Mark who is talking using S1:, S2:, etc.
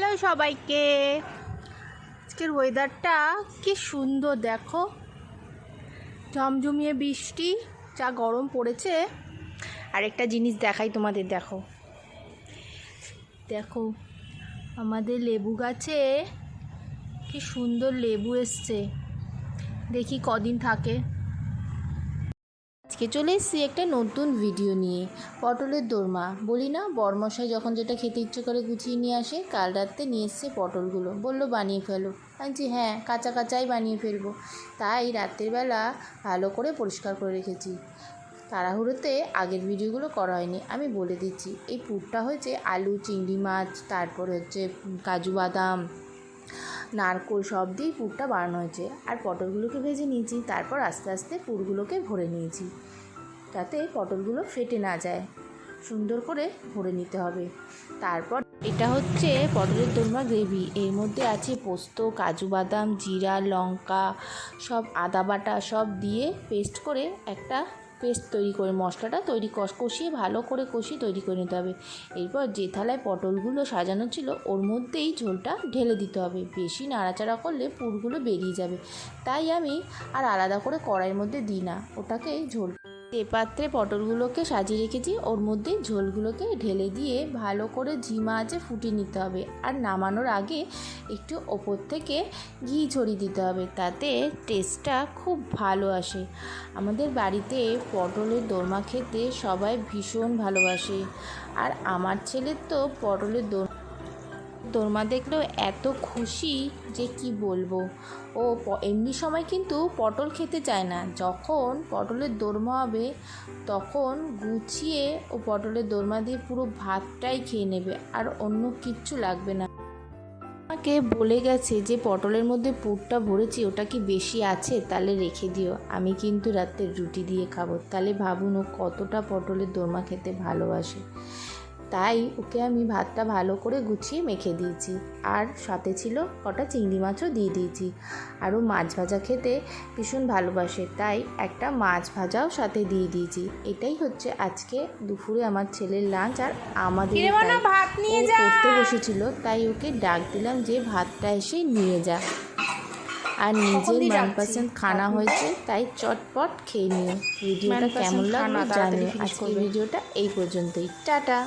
S1: Hello সবাইকে। আজকের ওয়েদারটা কি সুন্দর, দেখো। ঝমঝমিয়ে বৃষ্টি, যা গরম পড়েছে। আর একটা জিনিস দেখাই তোমাদের, দেখো। দেখো, আমাদের লেবু গাছে কি সুন্দর লেবু এসছে। দেখি কদিন থাকে। আজকে চলে এসেছি একটা নতুন ভিডিও নিয়ে। পটলের দোরমা। বলি না, বরমশাই যখন যেটা খেতে ইচ্ছে করে গুছিয়ে নিয়ে আসে, কাল রাত্রে নিয়ে এসছে পটলগুলো। বলল, বানিয়ে ফেলো। আমি হ্যাঁ কাঁচা কাঁচাই বানিয়ে ফেলব। তাই রাত্রিবেলা ভালো করে পরিষ্কার করে রেখেছি। তাড়াহুড়োতে আগের ভিডিওগুলো করা হয়নি। আমি বলে দিচ্ছি, এই পুরটা হয়েছে আলু, চিংড়ি মাছ, তারপর হচ্ছে কাজু বাদাম। নারকোল সব দিয়েই পুরটা বানানো হয়েছে। আর পটলগুলোকে ভেজে নিয়েছি, তারপর আস্তে আস্তে পুরগুলোকে ভরে নিয়েছি, যাতে পটলগুলো ফেটে না যায়। সুন্দর করে ভরে নিতে হবে। তারপর এটা হচ্ছে পটলের দোরমা গ্রেভি। এর মধ্যে আছে পোস্ত, কাজু বাদাম, জিরা, লঙ্কা, সব আদা বাটা সব দিয়ে পেস্ট করে একটা পেস্ট তৈরি করে, মশলাটা তৈরি, কষ, কষিয়ে ভালো করে কষিয়ে তৈরি করে নিতে হবে। এরপর যে থালায় পটলগুলো সাজানো ছিল, ওর মধ্যেই ঝোলটা ঢেলে দিতে হবে। বেশি নাড়াচাড়া করলে পুরগুলো বেরিয়ে যাবে। তাই আমি আর আলাদা করে কড়াইয়ের মধ্যে দিই না। ওটাকে ঝোল যে পাত্রে পটলগুলোকে সাজিয়ে রেখেছি। ওর মধ্যে ঝোলগুলোকে ঢেলে দিয়ে ভালো করে ঝিমা আঁচে ফুটিয়ে নিতে হবে। আর নামানোর আগে একটু ওপর থেকে ঘি ছড়িয়ে দিতে হবে তাতে টেস্টটা খুব ভালো আসে। আমাদের বাড়িতে পটলের দোরমা খেতে সবাই ভীষণ ভালোবাসে। আর আমার ছেলের তো পটলের দোর দোরমা দেখলেও এত খুশি যে কি বলব। ও এমনি সময় কিন্তু পটল খেতে চায় না। যখন পটলের দোরমা হবে, তখন গুছিয়ে ও পটলের দোরমা দিয়ে পুরো ভাতটাই খেয়ে নেবে, আর অন্য কিচ্ছু লাগবে না। আমাকে বলে গেছে যে, পটলের মধ্যে পুরটা ভরেছি, ওটা কি বেশি আছে? তাহলে রেখে দিও। আমি কিন্তু রাত্রে রুটি দিয়ে খাব। তাহলে ভাবুন ও কতটা পটলের দোরমা খেতে ভালোবাসে। তাই ওকে আমি ভাতটা ভালো করে গুছিয়ে মেখে দিয়েছি। আর সাথে ছিল কটা চিংড়ি মাছও দিয়ে দিয়েছি। আরও মাছ ভাজা খেতে ভীষণ ভালোবাসে তাই একটা মাছ ভাজাও সাথে দিয়ে দিয়েছি। এটাই হচ্ছে আজকে দুপুরে আমার ছেলের লাঞ্চ আর আমাদের।
S2: ভাত নিয়ে
S1: পড়তে বসেছিল তাই ওকে ডাক দিলাম যে ভাতটা এসে নিয়ে যা। আর নিজের? মনপসন্দ খানা হয়েছে তাই চটপট খেয়ে নিও। ভিডিওটা কেমন লাগল জানিও। আজকের ভিডিওটা এই পর্যন্তই। টাটা।